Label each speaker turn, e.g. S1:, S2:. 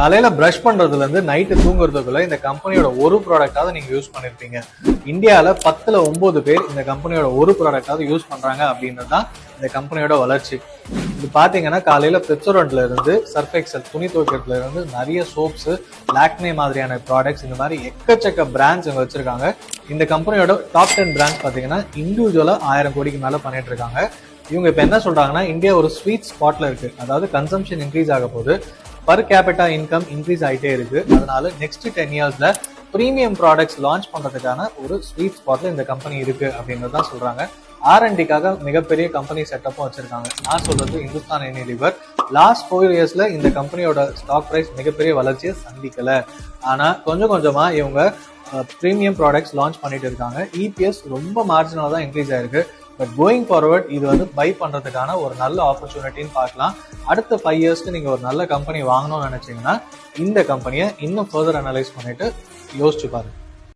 S1: காலையில் brush பண்ணுறதுலேருந்து night தூங்குறதுக்குள்ள இந்த கம்பெனியோட ஒரு ப்ராடக்டாவது நீங்கள் யூஸ் பண்ணியிருப்பீங்க இந்தியாவில் பத்தில் ஒம்பது பேர் இந்த கம்பெனியோட ஒரு ப்ராடக்டாவது யூஸ் பண்ணுறாங்க அப்படின்றது தான் இந்த கம்பெனியோட வளர்ச்சி. இது பார்த்தீங்கன்னா காலையில் பெப்சோரண்ட்ல இருந்து சர்ஃப் எக்ஸல் துணி துவைக்கிறதுல இருந்து நிறைய சோப்ஸ் லாக்மே மாதிரியான ப்ராடக்ட்ஸ் இந்த மாதிரி எக்கச்சக்க பிராண்ட்ஸ் இங்கே வச்சிருக்காங்க. இந்த கம்பெனியோட டாப் டென் பிராண்ட்ஸ் பார்த்தீங்கன்னா இண்டிவிஜுவலாக ஆயிரம் கோடிக்கு மேலே பண்ணிட்டு இருக்காங்க. இவங்க இப்போ என்ன சொல்கிறாங்கன்னா இந்தியா ஒரு ஸ்வீட் ஸ்பாட்டில் இருக்குது அதாவது கன்சம்ஷன் இன்க்ரீஸ் ஆக போது பர் கேபிட்டா இன்கம் இன்க்ரீஸ் ஆகிட்டே இருக்கு. அதனால நெக்ஸ்ட் டென் இயர்ஸ்ல ப்ரீமியம் ப்ராடக்ட்ஸ் லான்ச் பண்றதுக்கான ஒரு ஸ்வீட் ஸ்பாட்ல இந்த கம்பெனி இருக்கு அப்படின்றது தான் சொல்றாங்க. ஆர்என்டிக்காக மிகப்பெரிய கம்பெனி செட்டப்பும் வச்சிருக்காங்க. நான் சொல்றது இந்துஸ்தான் யூனிலிவர் லாஸ்ட் ஃபோர் இயர்ஸ்ல இந்த கம்பெனியோட ஸ்டாக் பிரைஸ் மிகப்பெரிய வளர்ச்சியை சந்திக்கல. ஆனா கொஞ்சம் கொஞ்சமா இவங்க ப்ரீமியம் ப்ராடக்ட்ஸ் லான்ச் பண்ணிட்டு இருக்காங்க. இபிஎஸ் ரொம்ப மார்ஜினலாக தான் இன்க்ரீஸ் ஆயிருக்கு. பட் கோயிங் ஃபார்வர்ட் இது வந்து பை பண்ணுறதுக்கான ஒரு நல்ல ஆப்பர்ச்சுனிட்டின்னு பார்க்கலாம். அடுத்த ஃபைவ் இயர்ஸ்க்கு நீங்கள் ஒரு நல்ல கம்பெனி வாங்கணும்னு நினச்சிங்கன்னா இந்த கம்பெனியை இன்னும் ஃபர்தர் அனலைஸ் பண்ணிவிட்டு யோசிச்சு பாருங்கள்